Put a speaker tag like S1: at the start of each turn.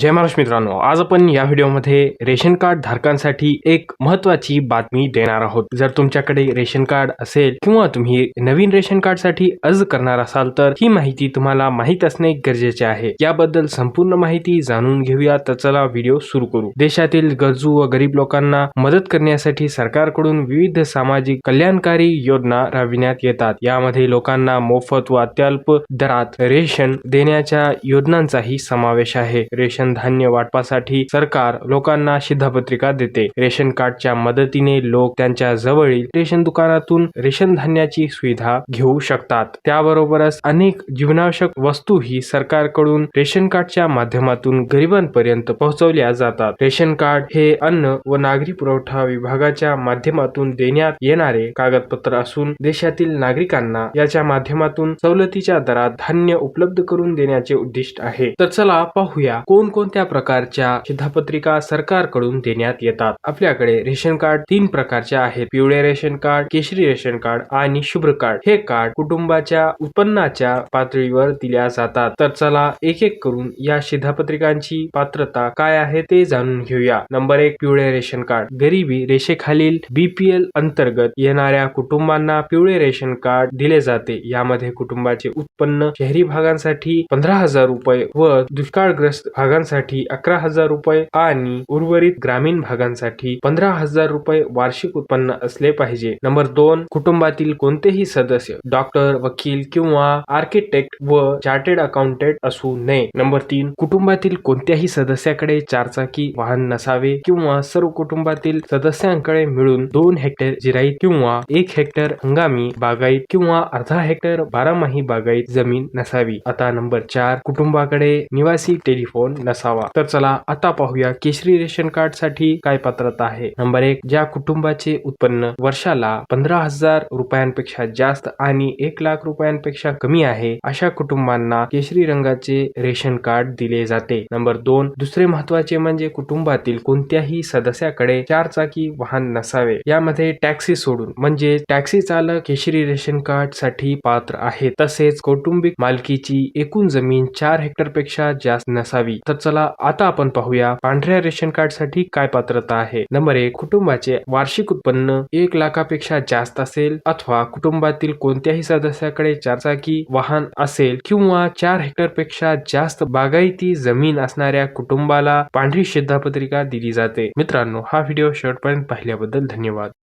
S1: जय महाराष्ट्र मित्रांनो आज आपण या व्हिडिओमध्ये रेशन कार्ड धारकांसाठी एक महत्वाची बातमी देणार आहोत. जर तुमच्याकडे रेशन कार्ड असेल किंवा तुम्ही नवीन रेशन कार्डसाठी अर्ज करणार असाल तर ही माहिती तुम्हाला माहीत असणे गरजेचे आहे. याबद्दल संपूर्ण माहिती जाणून घेऊया तर चला व्हिडिओ सुरू करू. देशातील गरजू व गरीब लोकांना मदत करण्यासाठी सरकारकडून विविध सामाजिक कल्याणकारी योजना राबविण्यात येतात. यामध्ये लोकांना मोफत व अत्यल्प दरात रेशन देण्याच्या योजनांचाही समावेश आहे. रेशन धान्य वाटपासाठी सरकार लोकांना शिधापत्रिका देते. रेशन कार्डच्या मदतीने लोक त्यांच्या जवळील रेशन दुकानातून रेशन धान्याची सुविधा घेऊ शकतात. त्याबरोबरच अनेक जीवनावश्यक वस्तू ही सरकारकडून रेशन कार्डच्या माध्यमातून गरिबांपर्यंत पोहोचवल्या जातात. रेशन कार्ड हे अन्न व नागरी पुरवठा विभागाच्या माध्यमातून देण्यात येणारे कागदपत्र असून देशातील नागरिकांना याच्या माध्यमातून सवलतीच्या दरात धान्य उपलब्ध करून देण्याचे उद्दिष्ट आहे. तर चला पाहूया कोण कोणकोणत्या प्रकारच्या शिधापत्रिका सरकारकडून देण्यात येतात? आपल्याकडे रेशन कार्ड तीन प्रकारचे आहेत. पिवळे रेशन कार्ड केशरी रेशन कार्ड आणि शुभ्र कार्ड. हे कार्ड कुटुंबाच्या उत्पन्नाच्या पातळीवर दिल्या जातात. तर चला एक एक करून या शिधापत्रिकांची पात्रता काय आहे ते जाणून घेऊया. नंबर एक पिवळे रेशन कार्ड. गरिबी रेषेखालील बीपीएल अंतर्गत येणाऱ्या कुटुंबांना पिवळे रेशन कार्ड दिले जाते. यामध्ये कुटुंबाचे उत्पन्न शहरी भागांसाठी पंधरा हजार रुपये व दुष्काळग्रस्त भागांसाठी अकरा हजार रुपये आणि उर्वरित ग्रामीण भागांसाठी पंधरा हजार रुपये वार्षिक उत्पन्न असले पाहिजे. नंबर दोन कुटुंबातील कोणतेही सदस्य डॉक्टर वकील किंवा आर्किटेक्ट व चार्टेड अकाउंटंट असू नये. नंबर तीन कुटुंबातील कोणत्याही सदस्याकडे चारचाकी वाहन नसावे किंवा सर्व कुटुंबातील सदस्यांकडे मिळून दोन हेक्टर जिराईत किंवा एक हेक्टर हंगामी बागायत किंवा अर्धा हेक्टर बारामाही बागायत जमीन नसावी. आता नंबर चार कुटुंबाकडे निवासी टेलिफोन नसावा तर चला आता पाहूया केशरी रेशन कार्डसाठी काय पात्रता आहे. नंबर एक ज्या कुटुंबाचे उत्पन्न वर्षाला पंधरा हजार रुपयांपेक्षा जास्त आणि एक लाख रुपयांपेक्षा कमी आहे अशा कुटुंबांना केशरी रंगाचे रेशन कार्ड दिले जाते. नंबर दोन दुसरे महत्त्वाचे म्हणजे कुटुंबातील कोणत्याही सदस्याकडे चार चाकी वाहन नसावे. यामध्ये टॅक्सी सोडून म्हणजे टॅक्सी चालक केशरी रेशन कार्डसाठी पात्र आहे तसेच कौटुंबिक मालकीची एकूण जमीन चार हेक्टरपेक्षा जास्त नसावी. तर चला आता आपण पाहूया पांढऱ्या रेशन कार्डसाठी काय पात्रता आहे. नंबर एक कुटुंबाचे वार्षिक उत्पन्न एक लाखापेक्षा जास्त असेल अथवा कुटुंबातील कोणत्याही सदस्याकडे चारचाकी वाहन असेल किंवा चार हेक्टरपेक्षा जास्त बागायती जमीन असणाऱ्या कुटुंबाला पांढरी शिधापत्रिका दिली जाते. मित्रांनो हा व्हिडिओ शेवटपर्यंत पाहिल्याबद्दल धन्यवाद.